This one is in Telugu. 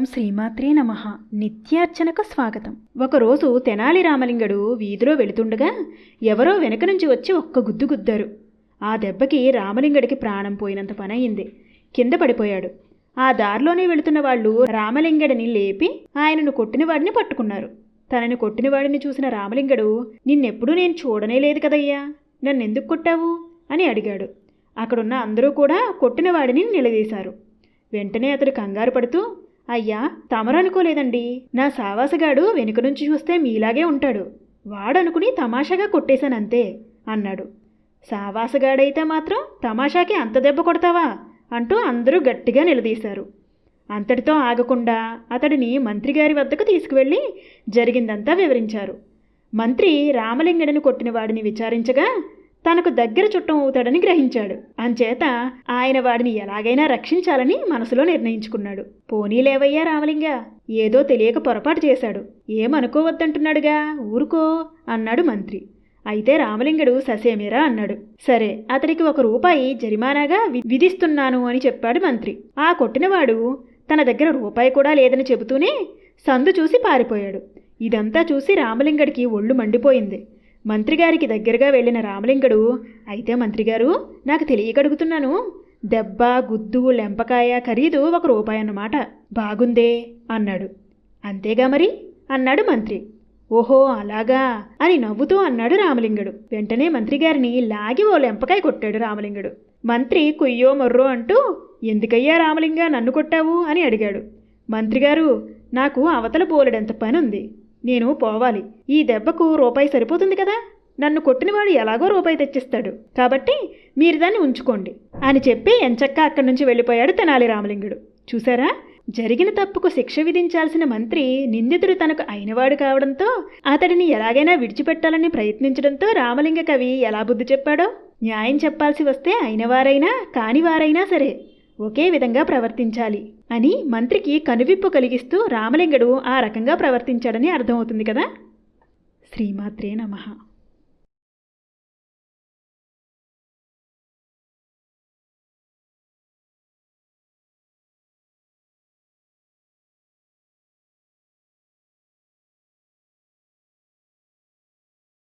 ఓం శ్రీమాత్రే నమ. నిత్యార్చనకు స్వాగతం. ఒకరోజు తెనాలి రామలింగడు వీధిలో వెళుతుండగా ఎవరో వెనక నుంచి వచ్చి ఒక్క గుద్దు గుద్దారు. ఆ దెబ్బకి రామలింగడికి ప్రాణం పోయినంత పని అయింది కింద పడిపోయాడు. ఆ దారిలోనే వెళుతున్న వాళ్ళు రామలింగడిని లేపి ఆయనను కొట్టిన వాడిని పట్టుకున్నారు. తనని కొట్టిన వాడిని చూసిన రామలింగడు నిన్నెప్పుడూ నేను చూడనే లేదు కదయ్యా. నన్నెందుకు కొట్టావు? అని అడిగాడు. అక్కడున్న అందరూ కూడా కొట్టిన వాడిని నిలదీశారు. వెంటనే అతడు కంగారు పడుతూ అయ్యా తమరనుకోలేదండి. నా సావాసగాడు వెనుక నుంచి చూస్తే మీలాగే ఉంటాడు. వాడనుకుని తమాషాగా కొట్టేశానంతే అన్నాడు. సావాసగాడైతే మాత్రం తమాషాకి అంత దెబ్బ కొడతావా? అంటూ అందరూ గట్టిగా నిలదీశారు. అంతటితో ఆగకుండా అతడిని మంత్రిగారి వద్దకు తీసుకువెళ్ళి జరిగిందంతా వివరించారు. మంత్రి రామలింగడిని కొట్టిన వాడిని విచారించగా తనకు దగ్గర చుట్టం అవుతాడని గ్రహించాడు. అంచేత ఆయన వాడిని ఎలాగైనా రక్షించాలని మనసులో నిర్ణయించుకున్నాడు. పోనీలేవయ్యా రామలింగ ఏదో తెలియక పొరపాటు చేశాడు. ఏమనుకోవద్దంటున్నాడుగా? ఊరుకో అన్నాడు మంత్రి. అయితే రామలింగడు ససేమిరా అన్నాడు. సరే అతడికి ఒక రూపాయి జరిమానాగా వి- విధిస్తున్నాను అని చెప్పాడు మంత్రి. ఆ కొట్టినవాడు తన దగ్గర రూపాయి కూడా లేదని చెబుతూనే సందు చూసి పారిపోయాడు. ఇదంతా చూసి రామలింగడికి ఒళ్ళు మండిపోయింది. మంత్రిగారికి దగ్గరగా వెళ్ళిన రామలింగడు అయితే మంత్రిగారు నాకు తెలియకడుగుతున్నాను దెబ్బ గుద్దు లెంపకాయ ఖరీదు ఒక రూపాయి అన్నమాట. బాగుందే అన్నాడు. అంతేగా మరి? అన్నాడు మంత్రి. ఓహో అలాగా అని నవ్వుతూ అన్నాడు రామలింగుడు. వెంటనే మంత్రిగారిని లాగి ఓ లెంపకాయ కొట్టాడు రామలింగుడు. మంత్రి కుయ్యో మొర్రో అంటూ ఎందుకయ్యా రామలింగ నన్ను కొట్టావు? అని అడిగాడు. మంత్రిగారు నాకు అవతల బోలెడంత పని ఉంది నేను పోవాలి. ఈ దెబ్బకు రూపాయి సరిపోతుంది కదా? నన్ను కొట్టినవాడు ఎలాగో రూపాయి తెచ్చిస్తాడు. కాబట్టి మీరు దాన్ని ఉంచుకోండి అని చెప్పి ఎంచక్క అక్కడి నుంచి వెళ్ళిపోయాడు తెనాలి రామలింగుడు. చూసారా? జరిగిన తప్పుకు శిక్ష విధించాల్సిన మంత్రి నిందితుడు తనకు అయినవాడు కావడంతో అతడిని ఎలాగైనా విడిచిపెట్టాలని ప్రయత్నించడంతో రామలింగ కవి ఎలా బుద్ధి చెప్పాడో? న్యాయం చెప్పాల్సి వస్తే అయినవారైనా కానివారైనా సరే ఒకే విధంగా ప్రవర్తించాలి అని మంత్రికి కనువిప్పు కలిగిస్తూ రామలింగడు ఆ రకంగా ప్రవర్తించాడని అర్థమవుతుంది కదా? శ్రీమాత్రే నమః.